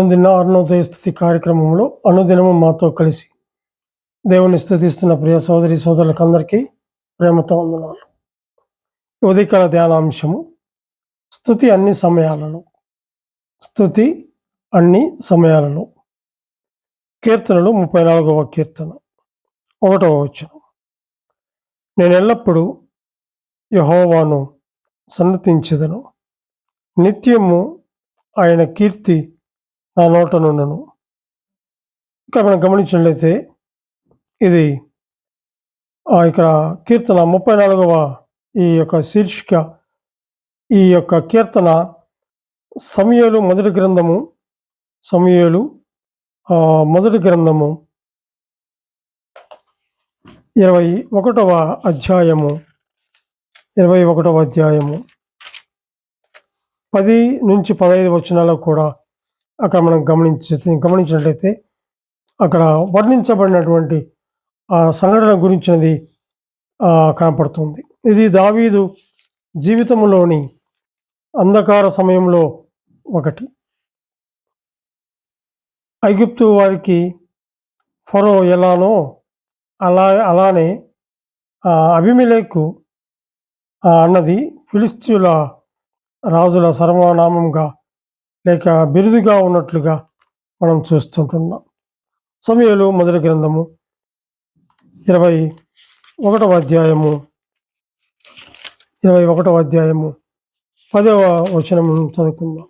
అనుదిన అరుణోదయ స్థుతి కార్యక్రమంలో అనుదినము మాతో కలిసి దేవుని స్థుతిస్తున్న ప్రియ సోదరి సోదరులకు అందరికీ ప్రేమతో వందనాలు. ఉదయకాల ధ్యానాంశము స్థుతి అన్ని సమయాలలో స్థుతి అన్ని సమయాలలో. కీర్తనలు ముప్పై నాలుగవ కీర్తన ఒకటవ వచనం. నేను ఎల్లప్పుడూ యహోవాను సన్నతించదను. నిత్యము ఆయన కీర్తి నా నోట నుండను ఇక్కడ మనం గమనించినట్లయితే ఇది ఇక్కడ కీర్తన ముప్పై నాలుగవ ఈ యొక్క శీర్షిక ఈ యొక్క కీర్తన సమయలు మొదటి గ్రంథము సమయలు మొదటి గ్రంథము ఇరవై ఒకటవ అధ్యాయము ఇరవై ఒకటవ అధ్యాయము పది నుంచి పదహైదు వచనాలకు కూడా అక్కడ మనం గమనించి గమనించినట్లయితే అక్కడ వర్ణించబడినటువంటి ఆ సంఘటన గురించినది కనపడుతుంది. ఇది దావీదు జీవితంలోని అంధకార సమయంలో ఒకటి. ఐగుప్తు వారికి ఫరో ఎలానో అలా అలానే అభిమిలేకు అన్నది ఫిలిస్తీన్ల రాజుల సర్వనామంగా లేక బిరుదుగా ఉన్నట్లుగా మనం చూస్తుంటున్నాం. సమయంలో మొదటి గ్రంథము ఇరవై ఒకటవ అధ్యాయము ఇరవై ఒకటవ అధ్యాయము పదవ వచనం చదువుకుందాం.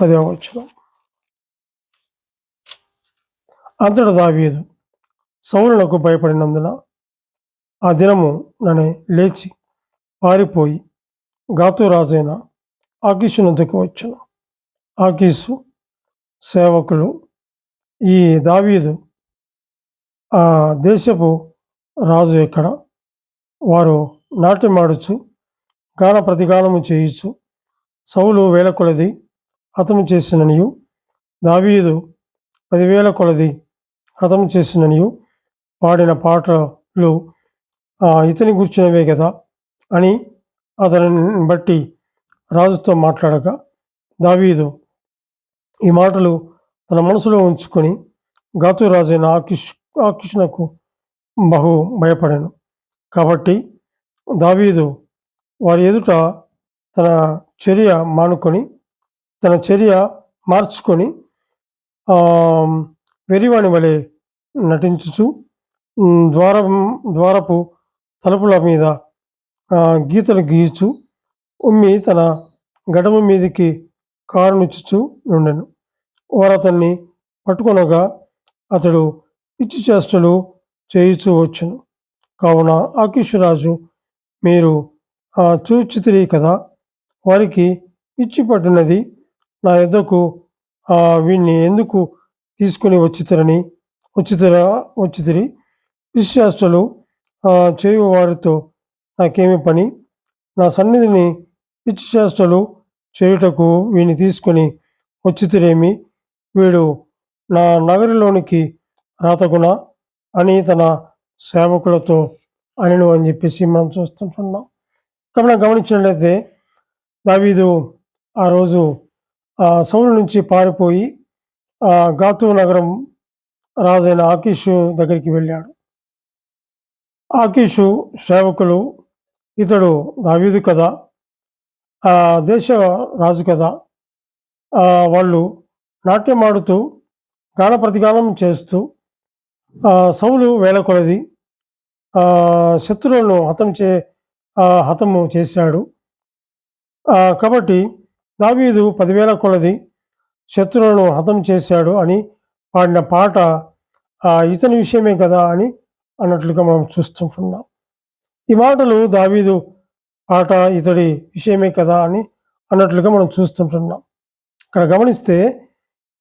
పదవ వచనం. అంతట దావీదు సౌరులకు భయపడినందున ఆ దినము ననే లేచి పారిపోయి గాతురాజైన రాజైన వచ్చాను. ఆకీసు సేవకులు. ఈ దావీదు ఆ దేశపు రాజు ఎక్కడ? వారు నాట్యమాడుచు గాన ప్రతిగానము చేయుచు సౌలు వేల కొలది హతము చేసిననియు దావీదు పదివేల కొలది హతము చేసిననియు పాడిన పాటలు ఇతని కూర్చున్నవే కదా అని అతనిని బట్టి రాజుతో మాట్లాడగా దావీదు ఈ మాటలు తన మనసులో ఉంచుకొని గాతు రాజైన ఆకిష్ ఆకిష్నకు బహు భయపడాను. కాబట్టి దావీదు వారి ఎదుట తన చర్య మానుకొని తన చర్య మార్చుకొని వెరివాణి వలె నటించుచు ద్వారం ద్వారపు తలుపుల మీద గీతలు గీయచు ఉమ్మి తన గడము మీదికి కారునిచ్చుచు నుండెను. వారు అతన్ని పట్టుకొనగా అతడు పిచ్చి చేష్టలు చేయుచూ వచ్చును. కావున ఆకీషురాజు మీరు చూచితిరి కదా వారికి పిచ్చి పట్టినది నా యొద్దకు వీడిని వీణ్ణి ఎందుకు తీసుకుని వచ్చితరని వచ్చితరా వచ్చితిరి? పిచ్చిచేష్టలు చేయువారితో చేయు వారితో నాకేమి పని? నా సన్నిధిని పిచ్చి చేష్టలు చేయుటకు వీని తీసుకొని వచ్చితిరేమి? వీడు నా నగరిలోనికి రాతగుణ అని తన సేవకులతో అనను అని చెప్పేసి మనం చూస్తుంటున్నాం. ఇక్కడ మనం గమనించినట్లయితే దావీదు ఆ రోజు ఆ సౌలు నుంచి పారిపోయి ఆ గాతు నగరం రాజైన ఆకీషు దగ్గరికి వెళ్ళాడు. ఆకీషు సేవకులు ఇతడు దావీదు కదా? దేశ రాజు కదా వాళ్ళు నాట్యం ఆడుతూ గాన ప్రతిగానం చేస్తూ సౌలు వేల కొలది శత్రువులను హతం చే హతము చేశాడు. కాబట్టి దావీదు పదివేల కొలది శత్రువులను హతం చేశాడు అని పాడిన పాట ఇతని విషయమే కదా అని అన్నట్లుగా మనం చూస్తుంటున్నాం. ఈ మాటలు దావీదు పాట ఇతడి విషయమే కదా అని అన్నట్లుగా మనం చూస్తుంటున్నాం. ఇక్కడ గమనిస్తే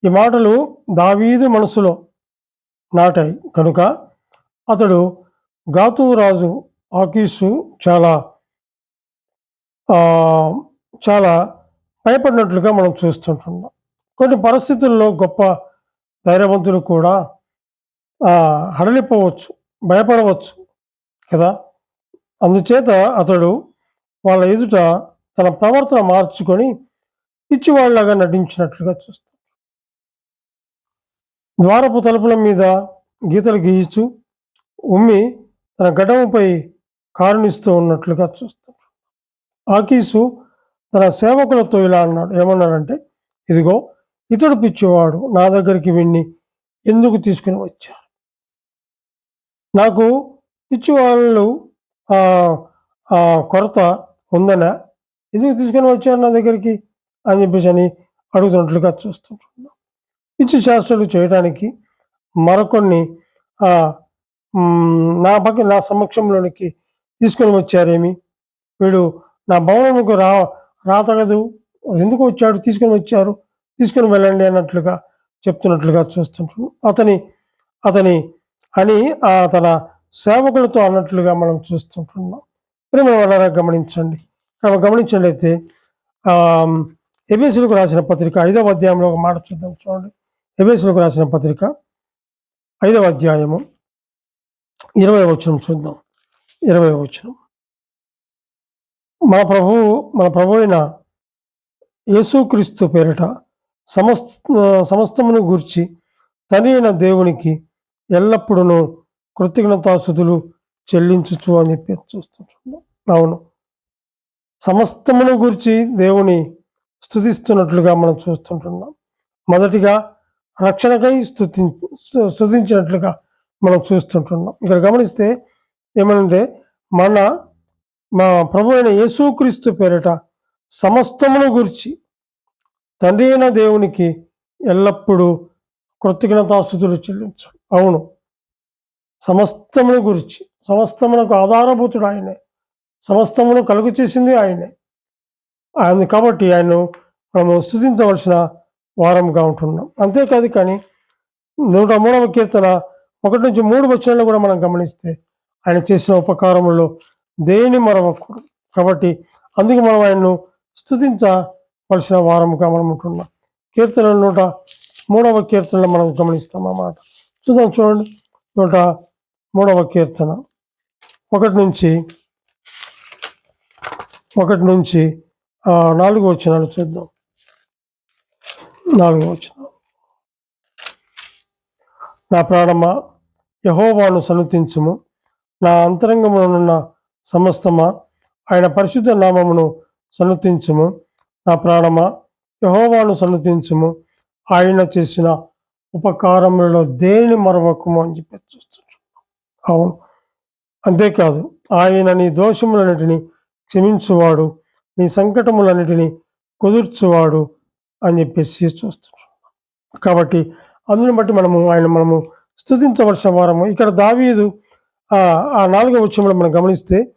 ఈ మాటలు దావీదు మనసులో నాటాయి. కనుక అతడు గాతు రాజు ఆకీసు చాలా చాలా భయపడినట్లుగా మనం చూస్తుంటున్నాం. కొన్ని పరిస్థితుల్లో గొప్ప ధైర్యవంతులు కూడా హడలిపోవచ్చు భయపడవచ్చు కదా? అందుచేత అతడు వాళ్ళ ఎదుట తన ప్రవర్తన మార్చుకొని పిచ్చివాళ్ళగా నటించినట్లుగా చూస్తాం. ద్వారపు తలుపుల మీద గీతలు గీయిచు ఉమ్మి తన ఘటముపై కారుణిస్తూ ఉన్నట్లుగా చూస్తాం. ఆకీసు తన సేవకులతో ఇలా అన్నాడు. ఏమన్నాడంటే ఇదిగో ఇతడు పిచ్చివాడు. నా దగ్గరికి విన్ని ఎందుకు తీసుకుని వచ్చారు? నాకు పిచ్చివాళ్ళు ఆ కొరత ఉందనా? ఎందుకు తీసుకొని వచ్చారు నా దగ్గరికి అని చెప్పేసి అని అడుగుతున్నట్లుగా చూస్తుంటున్నాం. పిచ్చి శాస్త్రాలు చేయడానికి మరొకరిని నా పక్క నా సమక్షంలోనికి తీసుకొని వచ్చారేమి? వీడు నా భవనముకు రా రాతగదు. ఎందుకు వచ్చాడు? తీసుకొని వచ్చారు. తీసుకొని వెళ్ళండి అన్నట్లుగా చెప్తున్నట్లుగా చూస్తుంటున్నాం. అతని అతని అని ఆ తన సేవకులతో అన్నట్లుగా మనం చూస్తుంటున్నాం. ప్రేమ వాళ్ళ గమనించండి. మనం గమనించినట్లయితే ఎబేసులకు రాసిన పత్రిక ఐదవ అధ్యాయంలో ఒక మాట చూద్దాం చూడండి. ఎబేసులకు రాసిన పత్రిక ఐదవ అధ్యాయము ఇరవై వచనం చూద్దాం. ఇరవై వచనం. మన ప్రభు మన ప్రభు అయిన యేసుక్రీస్తు పేరిట సమస్త సమస్తమును గూర్చి తని అయిన దేవునికి ఎల్లప్పుడూ కృతజ్ఞతాసుతులు చెల్లించుచు అని చెప్పి చూస్తుంటున్నాం అవును. సమస్తమును గురించి దేవుని స్థుతిస్తున్నట్లుగా మనం చూస్తుంటున్నాం. మొదటిగా రక్షణకై స్థుతి స్థుతించినట్లుగా మనం చూస్తుంటున్నాం. ఇక్కడ గమనిస్తే ఏమనంటే మన మా ప్రభు అయిన యేసుక్రీస్తు పేరిట సమస్తమును గురించి తండ్రి అయిన దేవునికి ఎల్లప్పుడూ కృతజ్ఞతాస్థుతులు చెల్లించాలి. అవును. సమస్తమును గురించి సమస్తమునకు ఆధారభూతుడు ఆయనే. సమస్తమును కలుగు చేసింది ఆయనే. ఆయన కాబట్టి ఆయన్ను మనము స్థుతించవలసిన వారంగా ఉంటున్నాం. అంతేకాదు కానీ నూట మూడవ కీర్తన ఒకటి నుంచి మూడు వచనాలు కూడా మనం గమనిస్తే ఆయన చేసిన ఉపకారములో దేని మరవకూడదు. కాబట్టి అందుకే మనం ఆయన్ను స్థుతించవలసిన వారముగా మనం ఉంటున్నాం. కీర్తన నూట మూడవ కీర్తనలో మనం గమనిస్తాం అన్నమాట. చూద్దాం చూడండి. నూట మూడవ కీర్తన. ఒకటి నుంచి ఒకటి నుంచి నాలుగు వచనాలు చూద్దాం. నాలుగు వచ్చిన నా ప్రాణమ్మ యహోవాను సనుతించుము నా అంతరంగమునున్న సమస్తమా ఆయన పరిశుద్ధ నామమును సనుతించుము నా ప్రాణమ యహోవాను సనుతించుము ఆయన చేసిన ఉపకారములలో దేని మరవకము అని చెప్పి చూస్తున్నాం అవును. అంతేకాదు ఆయన నీ దోషములన్నిటిని క్షమించువాడు నీ సంకటములన్నిటిని కుదుర్చువాడు అని చెప్పేసి చూస్తున్నాం కాబట్టి అందుని బట్టి మనము ఆయన మనము స్థుతించవలసిన వారము. ఇక్కడ దావీదు ఆ ఆ నాలుగో వచ్చంలో మనం గమనిస్తే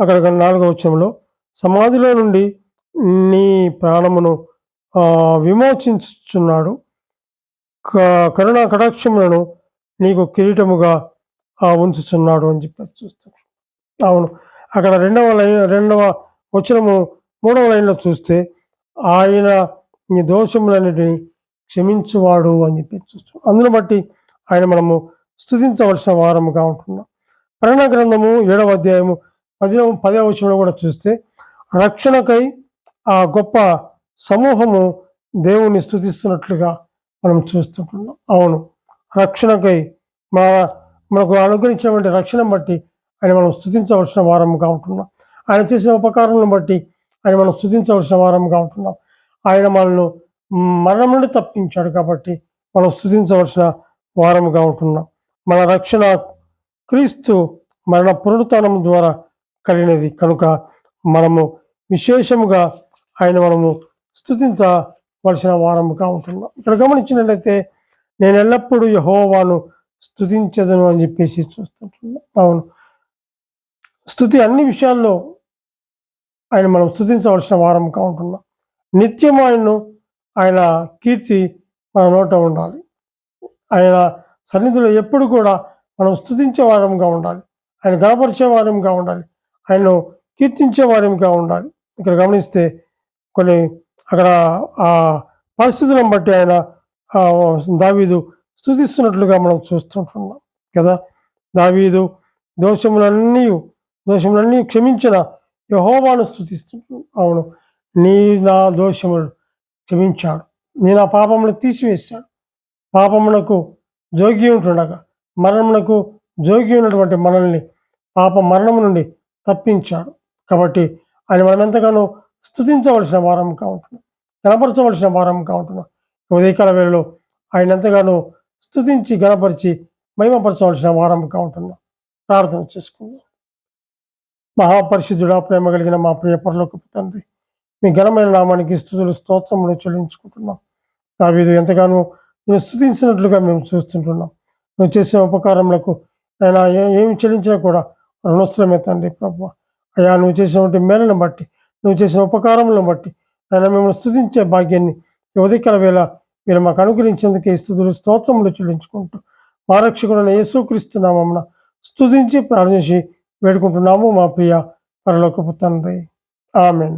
అక్కడ నాలుగో వచ్చంలో సమాధిలో నుండి నీ ప్రాణమును విమోచించుచున్నాడు. క- కరుణా కటాక్షములను నీకు కిరీటముగా ఉంచుతున్నాడు అని చెప్పి చూస్తాం. అవును. అక్కడ రెండవ లైన్ రెండవ వచనము మూడవ లైన్లో చూస్తే ఆయన నీ దోషములన్నిటిని క్షమించువాడు అని చెప్పి చూస్తాం. అందును బట్టి ఆయన మనము స్థుతించవలసిన వారముగా ఉంటున్నాం. ప్రణ గ్రంథము ఏడవ అధ్యాయము పదివ పదవ వచనంలో కూడా చూస్తే రక్షణకై ఆ గొప్ప సమూహము దేవుణ్ణి స్థుతిస్తున్నట్లుగా మనం చూస్తుంటున్నాం అవును. రక్షణకై మా మనకు అనుగ్రహించినటువంటి రక్షణ బట్టి ఆయన మనం స్థుతించవలసిన వారంగా ఉంటున్నాం. ఆయన చేసిన ఉపకారాలను బట్టి ఆయన మనం స్థుతించవలసిన వారంగా ఉంటున్నాం. ఆయన మనల్ని మరణం నుండి తప్పించాడు కాబట్టి మనం స్థుతించవలసిన వారముగా ఉంటున్నాం. మన రక్షణ క్రీస్తు మరణ పునరుత్నం ద్వారా కలిగినది. కనుక మనము విశేషముగా ఆయన మనము స్థుతించవలసిన వారముగా ఉంటున్నాం. ఇక్కడ గమనించినట్లయితే నేను ఎల్లప్పుడూ యహోవాను స్థుతించదను అని చెప్పేసి చూస్తుంటున్నాం. అవును. స్థుతి అన్ని విషయాల్లో ఆయన మనం స్థుతించవలసిన వారం ఉంటున్నాం. నిత్యం ఆయన్ను ఆయన కీర్తి మన నోట ఉండాలి. ఆయన సన్నిధిలో ఎప్పుడు కూడా మనం స్థుతించే వారంగా ఉండాలి. ఆయన గణపరిచే వారంగా ఉండాలి. ఆయన్ను కీర్తించే వారంగా ఉండాలి. ఇక్కడ గమనిస్తే కొన్ని అక్కడ ఆ పరిస్థితులను బట్టి ఆయన దావీదు స్థుతిస్తున్నట్లుగా మనం చూస్తుంటున్నాం కదా? దావీదు దోషములన్నీ దోషములన్నీ క్షమించిన యహోవాను స్థుతిస్తున్నాడు అవును నీ నా దోషములు క్షమించాడు. నేను ఆ పాపమును తీసివేశాడు. పాపమునకు జోగి ఉంటుండగా మరణమునకు జోగి ఉన్నటువంటి మనల్ని పాప మరణము నుండి తప్పించాడు. కాబట్టి ఆయన మనం ఎంతగానో స్థుతించవలసిన వారం కావుంటున్నాం కనపరచవలసిన వారం కావుంటున్నాం ఉదయకాల వేళలో ఆయన ఎంతగానో స్థుతించి గణపరిచి మహిమపరచవలసిన వారంగా ఉంటున్నాం. ప్రార్థన చేసుకుందాం. మహాపరిశుద్ధుడా ప్రేమ కలిగిన మా ప్రియ పరలోకపు తండ్రి మీ ఘనమైన నామానికి స్థుతులు స్తోత్రములు చెల్లించుకుంటున్నాం. దావీదు ఎంతగానో నేను స్థుతించినట్లుగా మేము చూస్తుంటున్నాం. నువ్వు చేసిన ఉపకారములకు ఆయన ఏమి చెల్లించినా కూడా రుణస్థలమే తండ్రి ప్రభు. అయ్యా నువ్వు చేసినటువంటి మేలను బట్టి నువ్వు చేసిన ఉపకారములను బట్టి ఆయన మిమ్మల్ని స్థుతించే భాగ్యాన్ని ఈ ఉదయకాల వేళ మీరు మాకు అనుగ్రహించేందుకు స్థుతులు స్తోత్రములు చెల్లించుకుంటూ మా రక్షకుడైన యేసుక్రీస్తునామమున స్తుతించి ప్రార్థించి వేడుకుంటున్నాము మా ప్రియ పరలోకపు తండ్రి. ఆమెన్.